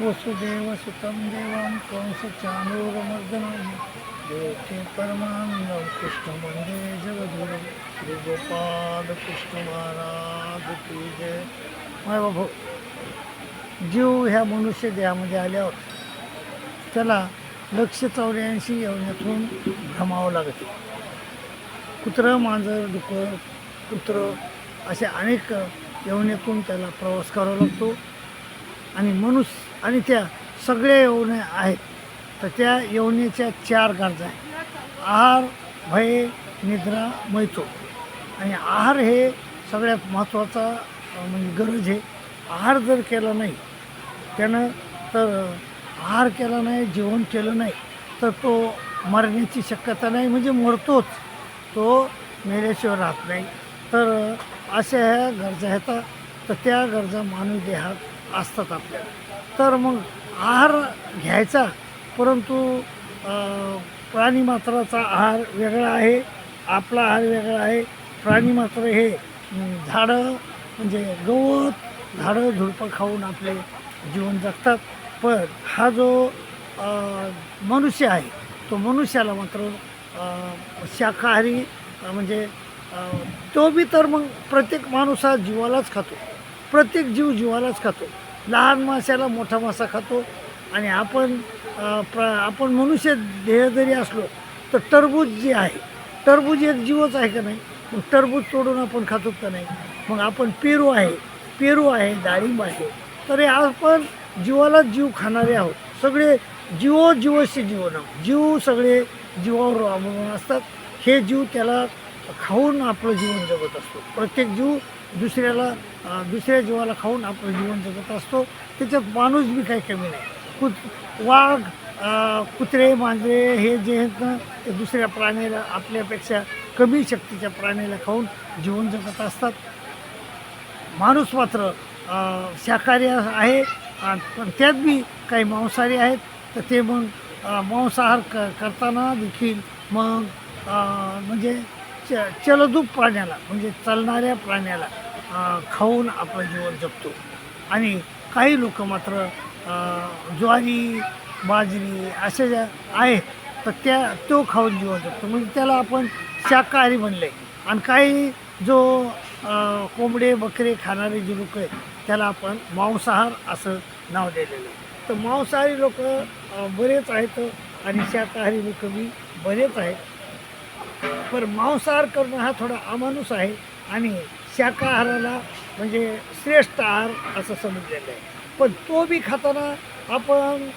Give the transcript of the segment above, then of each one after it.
वसुदेव सुतं देवं कंसचाणूरमर्दनं देवते परमानंदं कृष्ण वंदे जगद्गुरु। श्री गोपाल की जय। माय बाबू जीव ह्या मनुष्य देहामध्ये आल्यावर त्याला लक्ष चौऱ्याऐंशी येवण्यातून भ्रमावं लागते. कुत्रं मांजर डुकर कुत्र असे अनेक येवण्यातून त्याला प्रवास करावा लागतो. आणि मनुष्य आणि त्या सगळ्या येवण्या आहेत. तर त्या येवण्याच्या चार गरजा आहेत. आहार भय निद्रा मैतो आणि आहार हे सगळ्यात महत्त्वाचा म्हणजे गरज आहे. आहार जर केला नाही त्यानं तर आहार केला नाही जेवण केलं नाही तर तो मरण्याची शक्यता नाही. म्हणजे मरतोच. तो मेल्याशिवाय राहत नाही. तर अशा ह्या गरजा येतात तर त्या गरजा मानवी देहात असतात आपल्याला तर मग आहार घ्यायचा परंतु प्राणी प्राणीमात्राचा आहार वेगळा आहे आपला आहार वेगळा आहे प्राणीमात्र हे झाडं म्हणजे गवत झाडं झुडपं खाऊन आपले जीवन जगतात. पण हा जो मनुष्य आहे तो मनुष्याला मात्र शाकाहारी म्हणजे तो बी तर मग प्रत्येक माणूस हा जीवालाच खातो. प्रत्येक जीव जीवालाच खातो. लहान माशाला मोठा मासा खातो. आणि आपण प्र आपण मनुष्य देह जरी असलो तर टरबूज जे आहे टरबूज एक जीवच आहे का नाही? मग टरबूज तोडून आपण खातो का नाही? मग आपण पेरू आहे पेरू आहे डाळिंब आहे तर हे आपण जीवाला जीव खाणारे आहोत. सगळे जीवो जीवशी जीवन जीव सगळे जीवावर अवलंबून असतात. हे जीव त्याला खाऊन आपलं जीवन जगत असतो. प्रत्येक जीव दुसऱ्याला दुसऱ्या जीवाला खाऊन आपलं जीवन जगत असतो. त्याच्यात माणूस बी काही कमी नाही. कुत वाघ कुत्रे मांजरे हे जे आहेत ना ते दुसऱ्या प्राण्याला आपल्यापेक्षा कमी शक्तीच्या प्राण्याला खाऊन जीवन जगत असतात. माणूस मात्र शाकाहारी आहे पण त्यात बी काही मांसाहारी आहेत. तर ते मग मांसाहार क करताना देखील मग म्हणजे च चलदूप प्राण्याला म्हणजे चालणाऱ्या प्राण्याला खाऊन आपलं जीवन जगतो. आणि काही लोक मात्र ज्वारी बाजरी अशा ज्या आहेत तर त्या तो खाऊन जीवन जगतो. म्हणजे त्याला आपण शाकाहारी म्हणलं. आहे आणि काही जो कोंबडे बकरे खाणारे जे लोक आहेत त्याला आपण मांसाहार असं नाव दिलेलं आहे. तर मांसाहारी लोक बरेच आहेत आणि शाकाहारी लोक बी बरेच आहेत. पण मांसाहार करणं हा थोडा अमानुस आहे आणि शाकाहाराला म्हणजे श्रेष्ठ आहार असं समजलेलं आहे. पण तो बी खाताना आपण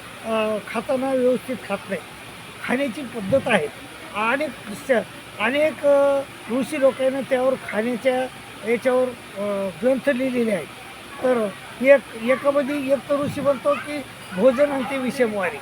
खाताना व्यवस्थित खात नाही. खाण्याची पद्धत आहे. अनेक स- अनेक ऋषी लोकांना त्यावर खाण्याच्या याच्यावर ग्रंथ लिहिलेले आहेत. तर एक एकामध्ये एक तर ऋषी म्हणतो की भोजन आणि ते विषमवारी.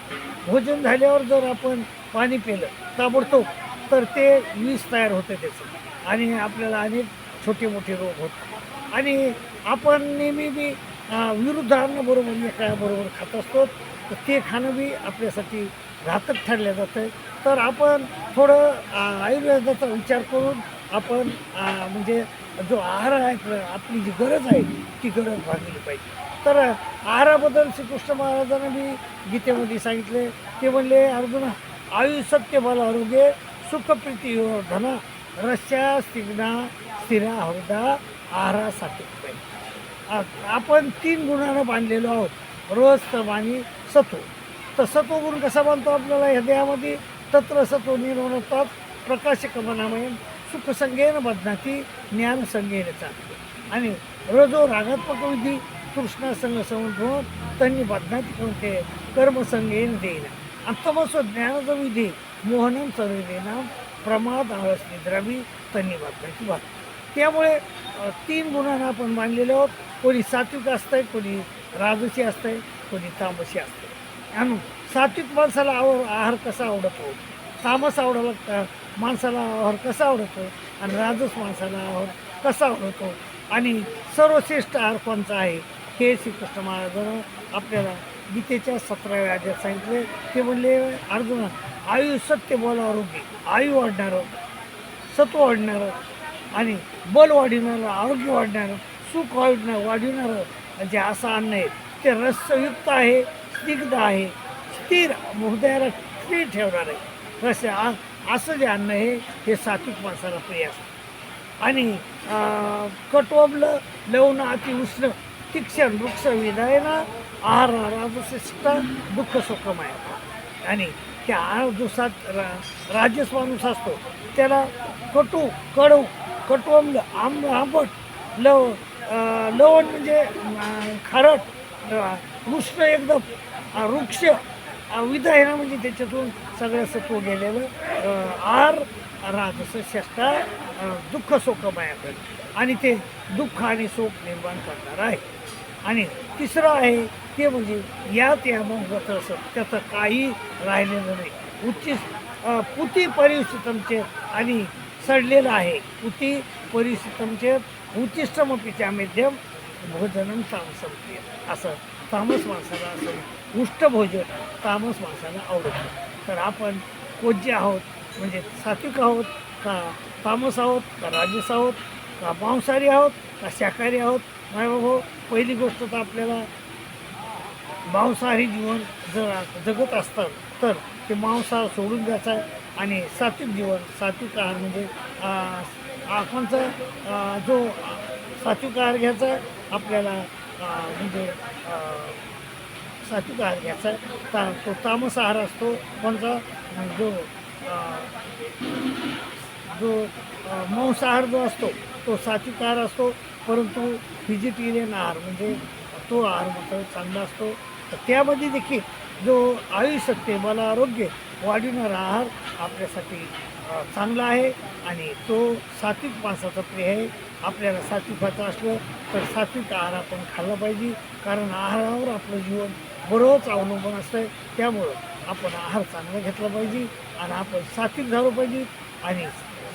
भोजन झाल्यावर जर आपण पाणी पिलं ताबडतोब तर ते विष तयार होतं त्याचं. आणि आपल्याला अनेक छोटे मोठे रोग होतात आणि आपण नेहमी बी विरुद्ध विरुद्धांबरोबर एकाबरोबर खात असतो. तर ते खाणं बी आपल्यासाठी घातक ठरलं जातं तर आपण थोडं आयुर्वेदाचा विचार करून आपण म्हणजे जो आहार आहे आपली जी गरज आहे ती गरज भागली पाहिजे. तर आहाराबद्दल श्रीकृष्ण महाराजांना मी गीतेमध्ये सांगितले. ते म्हणले अर्जुन आयु सत्य बल आरोग्य सुखप्रीती हो, धना रस्या स्थिग्ना स्थिरा हृदा आहारा सात्विक आ- आपण तीन गुणानं बांधलेलो आहोत. रस तम आणि सत्व तर सत्व गुण कसा बांधतो आपल्याला? ह्या देहामध्ये तत्र सत्व निर्वणतात प्रकाशकमनामय सुखसंगेन बदनाती ज्ञानसंगेन चालते आणि रजो रागात्मक विधी तृष्णासंग समजून त्यांनी बदनाती करून ते कर्मसंगेन देईन आणि तमस्व ज्ञानाचा विधी. मोहनम सर्वेना प्रमाद आळस निद्रावी त्यांनी बदनाची बात त्यामुळे तीन गुणांना आपण मानलेले आहोत. कोणी सात्विक असतंय कोणी राजसी असतंय कोणी तामसी असतंय. आणि सात्विक माणसाला आव आहार कसा आवडतो? तामस आवडायला का माणसाला आहार कसा आवडतो? आणि राजस माणसाला आहार कसा आवडतो? आणि सर्वश्रेष्ठ आहार कोणचा आहे? हे श्रीकृष्ण महाराजानं आपल्याला गीतेच्या सतराव्या अध्यात सांगितले ते म्हणले अर्जुना आयु सत्य बोल आरोग्य आयु वाढणारं सत्व वाढणारं आणि बल वाढविणारं आरोग्य वाढणारं सुख वाढणार वाढविणारं जे म्हणजे असं अन्न आहे. ते रसयुक्त आहे स्निग्ध आहे स्थिर हृदयाला स्थिर ठेवणार आहे. रस आ- असं जे अन्न आहे हे सात्विक माणसाला प्रिय असतं. आणि कटोबलं लवण अति उष्ण तीक्षण वृक्ष विधायना आहार राजशिष्ट दुःख सुखम आहे आणि त्या जो दिवसात रा राजस माणूस असतो. त्याला कटू कडू कटुंब आंब आंबट लव लवण म्हणजे खारट अं, एकदम वृक्ष विधायना म्हणजे त्याच्यातून सगळं सत्व गेलेलं आर आहार राजस दुःख सुखमयाकडे आणि ते दुःख आणि शोक निर्माण करणार आहे. आणि तिसरं आहे ते म्हणजे यात या मग असं त्याचं काही राहिलेलं नाही. उच्च पुती परिस्थितमचे आणि सडलेलं आहे. पुती परिस्थितमचे उच्चिष्टमपीच्या मध्यम भोजनम तामसमते असं तामस माणसाला असं उष्टभोजन तामस माणसाला आवडतं. तर आपण कोज्य आहोत म्हणजे सात्विक आहोत का तामस आहोत का राजस आहोत का मांसाहारी आहोत का शाकाहारी आहोत? नाही बाबा पहिली गोष्ट तर आपल्याला मांसाहारी जीवन जर जगत असतात तर ते मांसाहार सोडून द्यायचा आहे आणि सात्विक जीवन सात्विक आहार म्हणजे आपणचा जो सात्विक आहार घ्यायचा आपल्याला म्हणजे सात्विक आहार घ्यायचा आहे ता तो तामस आहार असतो कोणता? जो जो मांसाहार जो असतो तो सात्विक आहार असतो परंतु व्हिजिटेरियन आहार म्हणजे तो आहार मात्र चांगला असतो. त्यामध्ये देखील जो आयुष्यते मला आरोग्य वाढविणारा आहार आपल्यासाठी चांगला आहे आणि तो सात्विक माणसाचा प्रिय आहे. आपल्याला सात्विकाचं असलं तर सात्विक आहार आपण खाल्ला पाहिजे. कारण आहारावर आपलं जीवन बरोच अवलंबून असतं त्यामुळं आपण आहार चांगला घेतला पाहिजे आणि आपण सात्विक झालो पाहिजे आणि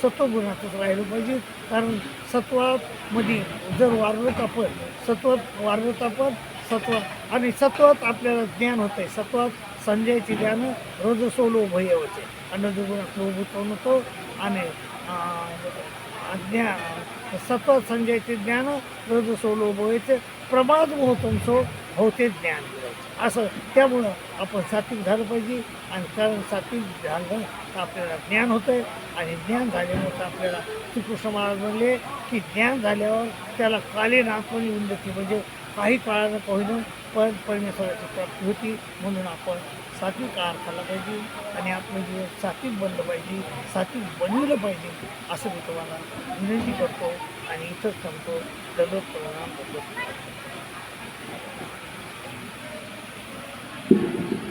सत्वगुणातच राहिलं पाहिजे. कारण सत्वामध्ये जर वाढलं आपण सत्वात वाढलं आपण सत्व आणि सत्वात आपल्याला ज्ञान होतं आहे सत्वात संजयचे ज्ञान रोज सोलो भय होते अन्नदुगुणात लोभूत होतो आणि ज्ञान सत्वात संजयचे ज्ञान रोज सोलो भयचे. प्रमाद मोहतून होते ज्ञान असं त्यामुळं आपण सात्विक झालं पाहिजे आणि कारण सात्विक झालं तर आपल्याला ज्ञान होतं आहे आणि ज्ञान झाल्यामुळं तर आपल्याला श्रीकृष्ण महाराज म्हणले की ज्ञान झाल्यावर त्याला कालीन आत्मनी उन्नती म्हणजे काही काळानं पहिलं पण परमेश्वराची प्राप्ती होती म्हणून आपण सात्विक आहार खाल्ला पाहिजे आणि आपलं जीवन सात्विक बनलं पाहिजे सात्विक बनवलं पाहिजे असं मी तुम्हाला विनंती करतो आणि इथंच सांगतो दररोज प्रणाम. करतो